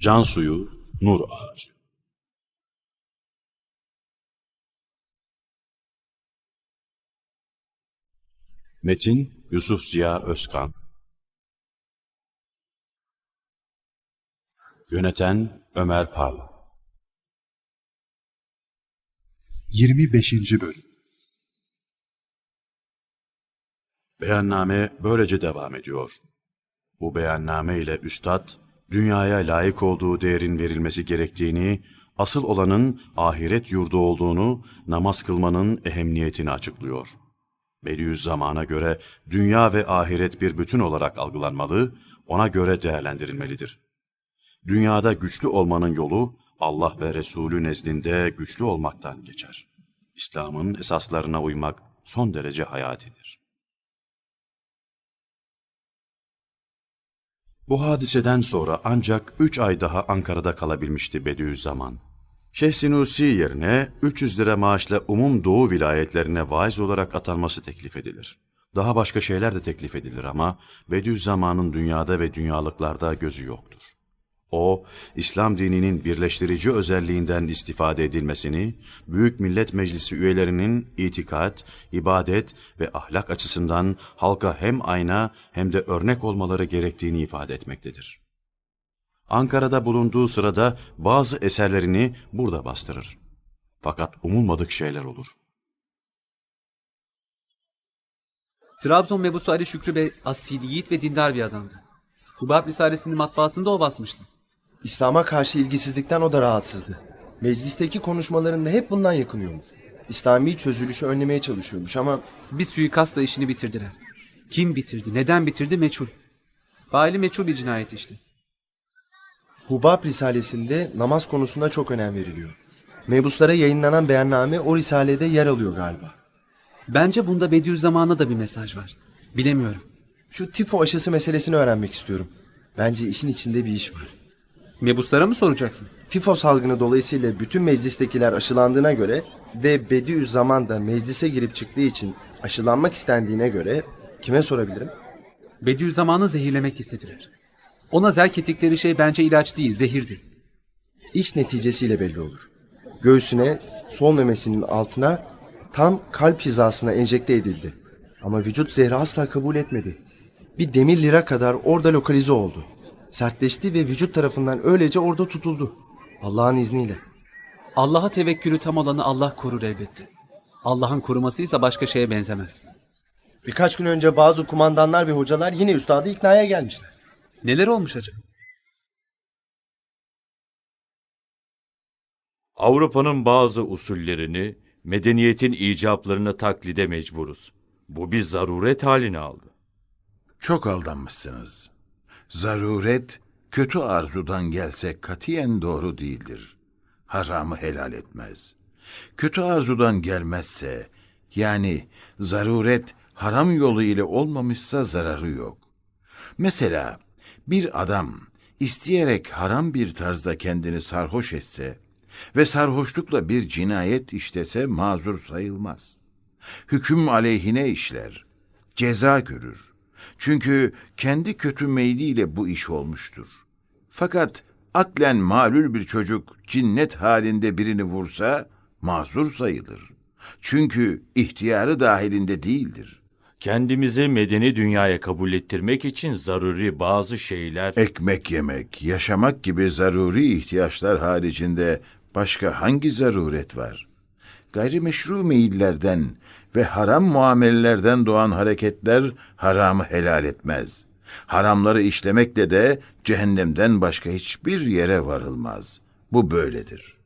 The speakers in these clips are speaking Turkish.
Can suyu, nur ağacı. Metin Yusuf Ziya Özkan Yöneten Ömer Parla 25. Bölüm Beyanname böylece devam ediyor. Bu beyanname ile üstad, dünyaya layık olduğu değerin verilmesi gerektiğini, asıl olanın ahiret yurdu olduğunu, namaz kılmanın ehemmiyetini açıklıyor. Bediüzzaman'a göre dünya ve ahiret bir bütün olarak algılanmalı, ona göre değerlendirilmelidir. Dünyada güçlü olmanın yolu, Allah ve Resulü nezdinde güçlü olmaktan geçer. İslam'ın esaslarına uymak son derece hayatidir. Bu hadiseden sonra ancak üç ay daha Ankara'da kalabilmişti Bediüzzaman. Şeyh Sinusi yerine 300 lira maaşla umum doğu vilayetlerine vaiz olarak atanması teklif edilir. Daha başka şeyler de teklif edilir ama Bediüzzaman'ın dünyada ve dünyalıklarda gözü yoktur. O, İslam dininin birleştirici özelliğinden istifade edilmesini, Büyük Millet Meclisi üyelerinin itikat, ibadet ve ahlak açısından halka hem ayna hem de örnek olmaları gerektiğini ifade etmektedir. Ankara'da bulunduğu sırada bazı eserlerini burada bastırır. Fakat umulmadık şeyler olur. Trabzon mebusu Ali Şükrü Bey asil, yiğit ve dindar bir adamdı. Hubab Risalesi'nin matbaasında o basmıştı. İslam'a karşı ilgisizlikten o da rahatsızdı. Meclisteki konuşmalarında hep bundan yakınıyormuş. İslami çözülüşü önlemeye çalışıyormuş ama Bir suikastla işini bitirdiler. Kim bitirdi, neden bitirdi meçhul. Faili meçhul bir cinayet işte. Hubab Risalesi'nde namaz konusunda çok önem veriliyor. Mebuslara yayınlanan beyanname o risalede yer alıyor galiba. Bence bunda Bediüzzaman'a da bir mesaj var. Bilemiyorum. Şu tifo aşısı meselesini öğrenmek istiyorum. Bence işin içinde bir iş var. Mebuslara mı soracaksın? Tifo salgını dolayısıyla bütün meclistekiler aşılandığına göre ve Bediüzzaman da meclise girip çıktığı için aşılanmak istendiğine göre kime sorabilirim? Bediüzzaman'ı zehirlemek istediler. Ona zerk ettikleri şey bence ilaç değil, zehirdi. İş neticesiyle belli olur. Göğsüne, sol memesinin altına tam kalp hizasına enjekte edildi. Ama vücut zehri asla kabul etmedi. Bir demir lira kadar orada lokalize oldu. Sertleşti ve vücut tarafından öylece orada tutuldu. Allah'ın izniyle. Allah'a tevekkülü tam olanı Allah korur elbette. Allah'ın korumasıysa başka şeye benzemez. Birkaç gün önce bazı kumandanlar ve hocalar yine üstadı iknaya gelmişler. Neler olmuş acaba? Avrupa'nın bazı usullerini, medeniyetin icablarını taklide mecburuz. Bu bir zaruret halini aldı. Çok aldanmışsınız. Zaruret, kötü arzudan gelse katiyen doğru değildir. Haramı helal etmez. Kötü arzudan gelmezse, yani zaruret haram yolu ile olmamışsa zararı yok. Mesela bir adam isteyerek haram bir tarzda kendini sarhoş etse ve sarhoşlukla bir cinayet işlese mazur sayılmaz. Hüküm aleyhine işler, ceza görür. Çünkü kendi kötü meyliyle bu iş olmuştur. Fakat aklen malul bir çocuk cinnet halinde birini vursa mazur sayılır. Çünkü ihtiyarı dahilinde değildir. Kendimizi medeni dünyaya kabul ettirmek için zaruri bazı şeyler... Ekmek yemek, yaşamak gibi zaruri ihtiyaçlar haricinde başka hangi zaruret var? Gayrimeşru meyillerden ve haram muamelelerden doğan hareketler haramı helal etmez. Haramları işlemekle de cehennemden başka hiçbir yere varılmaz. Bu böyledir.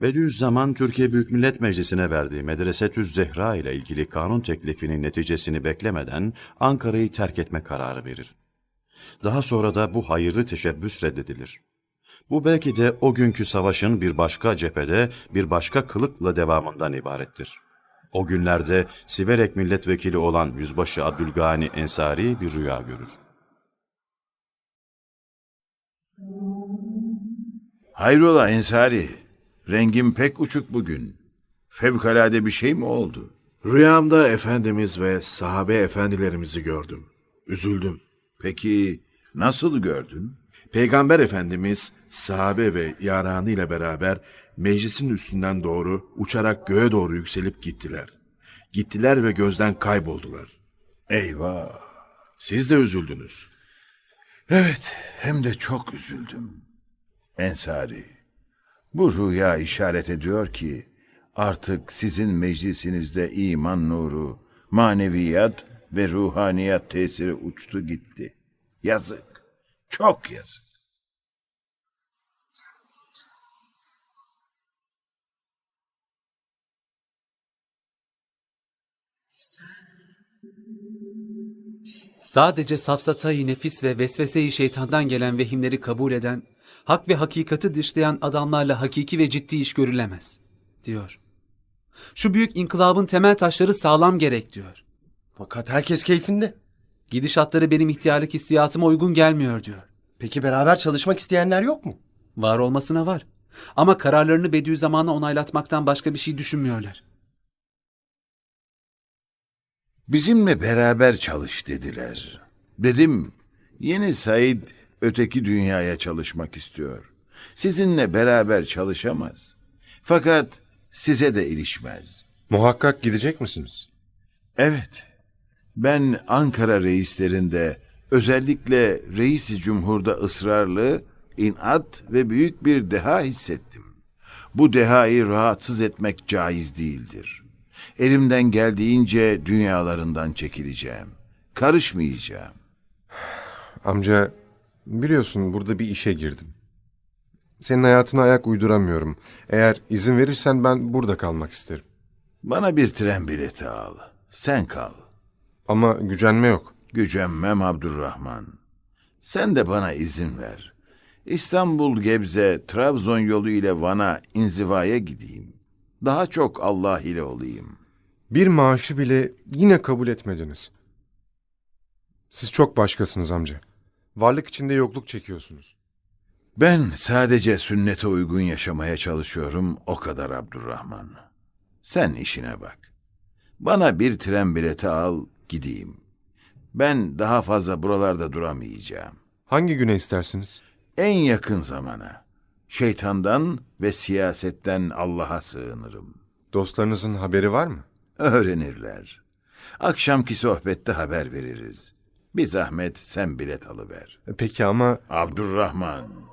Bediüzzaman Türkiye Büyük Millet Meclisi'ne verdiği Medresetüz Zehra ile ilgili kanun teklifinin neticesini beklemeden Ankara'yı terk etme kararı verir. Daha sonra da bu hayırlı teşebbüs reddedilir. Bu belki de o günkü savaşın bir başka cephede bir başka kılıkla devamından ibarettir. O günlerde Siverek milletvekili olan Yüzbaşı Abdülgani Ensari bir rüya görür. Hayrola Ensari, rengin pek uçuk bugün. Fevkalade bir şey mi oldu? Rüyamda Efendimiz ve sahabe efendilerimizi gördüm. Üzüldüm. Peki nasıl gördün? Peygamber Efendimiz sahabe ve yaranı ile beraber meclisin üstünden doğru uçarak göğe doğru yükselip gittiler. Gittiler ve gözden kayboldular. Eyvah. Siz de üzüldünüz. Evet, hem de çok üzüldüm. Ensari, bu rüya işaret ediyor ki artık sizin meclisinizde iman nuru, maneviyat ve ruhaniyat tesiri uçtu gitti. Yazık, çok yazık. Sadece safsatayı nefis ve vesveseyi şeytandan gelen vehimleri kabul eden, hak ve hakikati dışlayan adamlarla hakiki ve ciddi iş görülemez, diyor. Şu büyük inkılabın temel taşları sağlam gerek, diyor. Fakat herkes keyfinde. Gidişatları benim ihtiyarlık hissiyatıma uygun gelmiyor, diyor. Peki beraber çalışmak isteyenler yok mu? Var olmasına var. Ama kararlarını Bediüzzaman'a onaylatmaktan başka bir şey düşünmüyorlar. Bizimle beraber çalış dediler. Dedim, yeni Said öteki dünyaya çalışmak istiyor. Sizinle beraber çalışamaz. Fakat size de ilişmez. Muhakkak gidecek misiniz? Evet, ben Ankara reislerinde özellikle reisi cumhurda ısrarlı, inat ve büyük bir deha hissettim. Bu dehayı rahatsız etmek caiz değildir. Elimden geldiğince dünyalarından çekileceğim. Karışmayacağım. Amca, biliyorsun burada bir işe girdim. Senin hayatına ayak uyduramıyorum. Eğer izin verirsen ben burada kalmak isterim. Bana bir tren bileti al. Sen kal. Ama gücenme yok. Gücenmem Abdurrahman. Sen de bana izin ver. İstanbul, Gebze, Trabzon yolu ile Van'a inzivaya gideyim. Daha çok Allah ile olayım. Bir maaşı bile yine kabul etmediniz. Siz çok başkasınız amca. Varlık içinde yokluk çekiyorsunuz. Ben sadece sünnete uygun yaşamaya çalışıyorum, o kadar Abdurrahman. Sen işine bak. Bana bir tren bileti al, gideyim. Ben daha fazla buralarda duramayacağım. Hangi güne istersiniz? En yakın zamana. Şeytandan ve siyasetten Allah'a sığınırım. Dostlarınızın haberi var mı? Öğrenirler. Akşamki sohbette haber veririz. Bir zahmet sen bilet alıver. Peki ama Abdurrahman.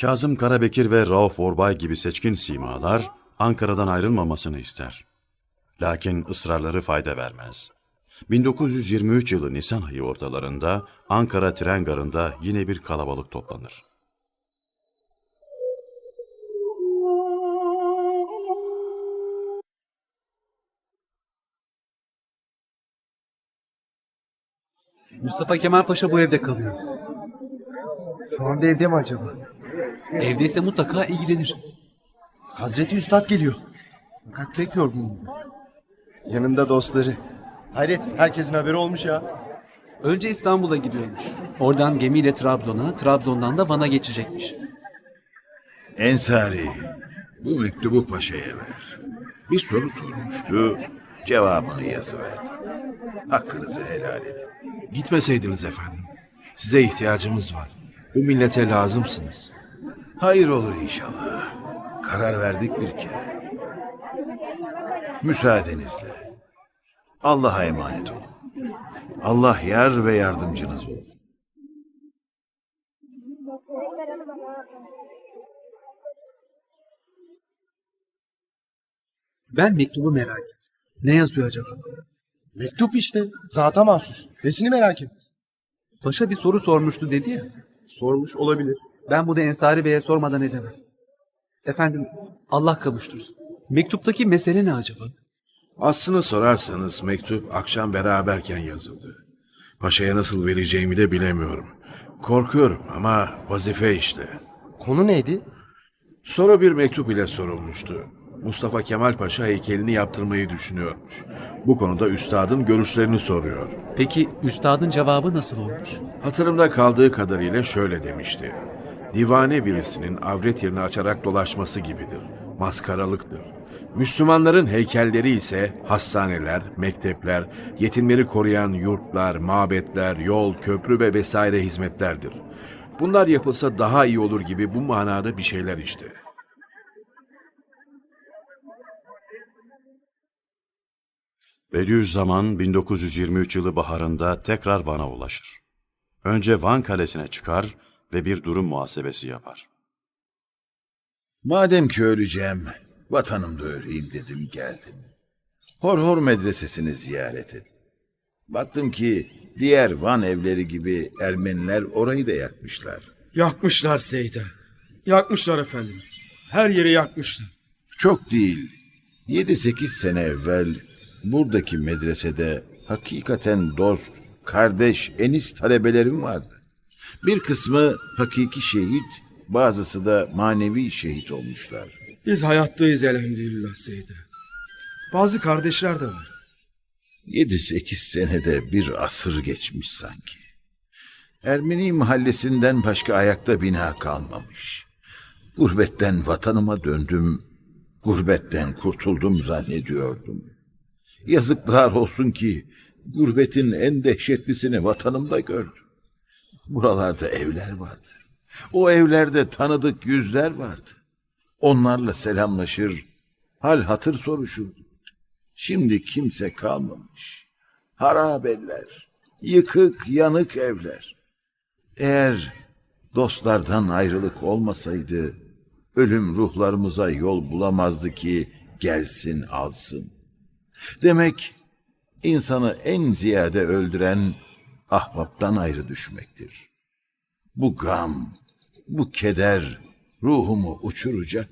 Kazım Karabekir ve Rauf Orbay gibi seçkin simalar Ankara'dan ayrılmamasını ister. Lakin ısrarları fayda vermez. 1923 yılı Nisan ayı ortalarında Ankara tren garında yine bir kalabalık toplanır. Mustafa Kemal Paşa bu evde kalıyor. Şu anda evde mi acaba? Evdeyse mutlaka ilgilenir. Hazreti Üstad geliyor. Fakat pek yorgun. Yanında dostları. Hayret herkesin haberi olmuş ya. Önce İstanbul'a gidiyormuş. Oradan gemiyle Trabzon'a, Trabzon'dan da Van'a geçecekmiş. Ensari, bu mektubu paşaya ver. Bir soru sormuştu, cevabını yazıverdi. Hakkınızı helal edin. Gitmeseydiniz efendim. Size ihtiyacımız var. Bu millete lazımsınız. Hayır olur inşallah. Karar verdik bir kere. Müsaadenizle. Allah'a emanet olun. Allah yar ve yardımcınız olsun. Ben mektubu merak ettim. Ne yazıyor acaba? Mektup işte. Zata mahsus. Nesini merak et. Paşa bir soru sormuştu dedi ya. Sormuş olabilir. Ben bunu Ensari Bey'e sormadan edemem. Efendim Allah kavuştursun. Mektuptaki mesele ne acaba? Aslını sorarsanız mektup akşam beraberken yazıldı. Paşa'ya nasıl vereceğimi de bilemiyorum. Korkuyorum ama vazife işte. Konu neydi? Sonra bir mektup ile sorulmuştu. Mustafa Kemal Paşa heykelini yaptırmayı düşünüyormuş. Bu konuda üstadın görüşlerini soruyor. Peki üstadın cevabı nasıl olmuş? Hatırımda kaldığı kadarıyla şöyle demişti. Divane birisinin avret yerini açarak dolaşması gibidir. Maskaralıktır. Müslümanların heykelleri ise hastaneler, mektepler, yetimleri koruyan yurtlar, mabetler, yol, köprü ve vesaire hizmetlerdir. Bunlar yapılsa daha iyi olur gibi bu manada bir şeyler işte. Bediüzzaman 1923 yılı baharında tekrar Van'a ulaşır. Önce Van Kalesi'ne çıkar ve bir durum muhasebesi yapar. Madem ki öleceğim, vatanımda öleyim dedim geldim. Hor Hor medresesini ziyaret et. Baktım ki diğer Van evleri gibi Ermeniler orayı da yakmışlar. Yakmışlar Seyda. Yakmışlar efendim. Her yeri yakmışlar. Çok değil. 7-8 sene evvel buradaki medresede hakikaten dost, kardeş, eniz talebelerim vardı. Bir kısmı hakiki şehit, bazısı da manevi şehit olmuşlar. Biz hayattayız elhamdülillah Seyda. Bazı kardeşler de var. 7-8 senede bir asır geçmiş sanki. Ermeni mahallesinden başka ayakta bina kalmamış. Gurbetten vatanıma döndüm, gurbetten kurtuldum zannediyordum. Yazıklar olsun ki gurbetin en dehşetlisini vatanımda gördüm. Buralarda evler vardı. O evlerde tanıdık yüzler vardı. Onlarla selamlaşır, hal hatır soruşurdum. Şimdi kimse kalmamış. Harabeller, yıkık yanık evler. Eğer dostlardan ayrılık olmasaydı, ölüm ruhlarımıza yol bulamazdı ki gelsin alsın. Demek insanı en ziyade öldüren ahbaptan ayrı düşmektir. Bu gam, bu keder ruhumu uçuracak.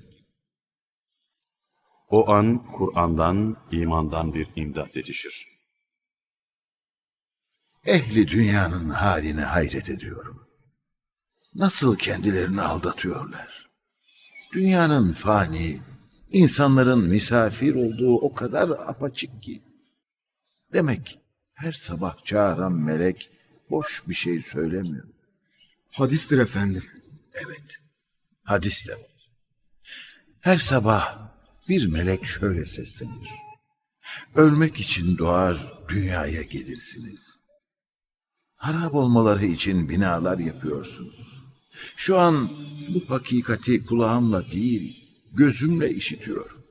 O an Kur'an'dan, imandan bir imdat yetişir. Ehli dünyanın haline hayret ediyorum. Nasıl kendilerini aldatıyorlar. Dünyanın fani, insanların misafir olduğu o kadar apaçık ki. Demek her sabah çağıran melek boş bir şey söylemiyor. Hadistir efendim. Evet, hadis de var. Her sabah bir melek şöyle seslenir. Ölmek için doğar, dünyaya gelirsiniz. Harap olmaları için binalar yapıyorsunuz. Şu an bu hakikati kulağımla değil, gözümle işitiyorum.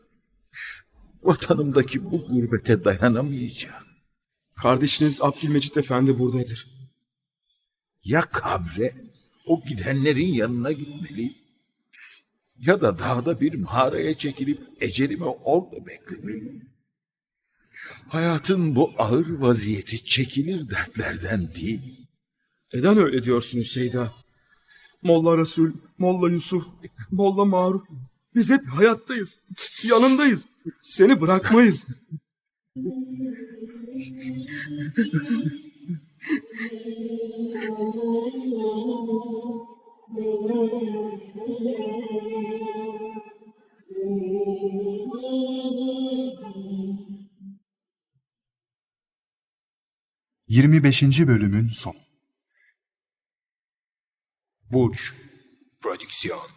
Vatanımdaki bu gurbete dayanamayacağım. Kardeşiniz Abdülmecit Efendi buradadır. Ya kabre, o gidenlerin yanına gitmeliyim. Ya da dağda bir mağaraya çekilip ecelimi orada beklemeliyim. Hayatın bu ağır vaziyeti çekilir dertlerden değil. Neden öyle diyorsunuz Seyda? Molla Resul, Molla Yusuf, Molla Maruf. Biz hep hayattayız. Yanındayız. Seni bırakmayız. Yirmi beşinci bölümün sonu. Burç Prodüksiyon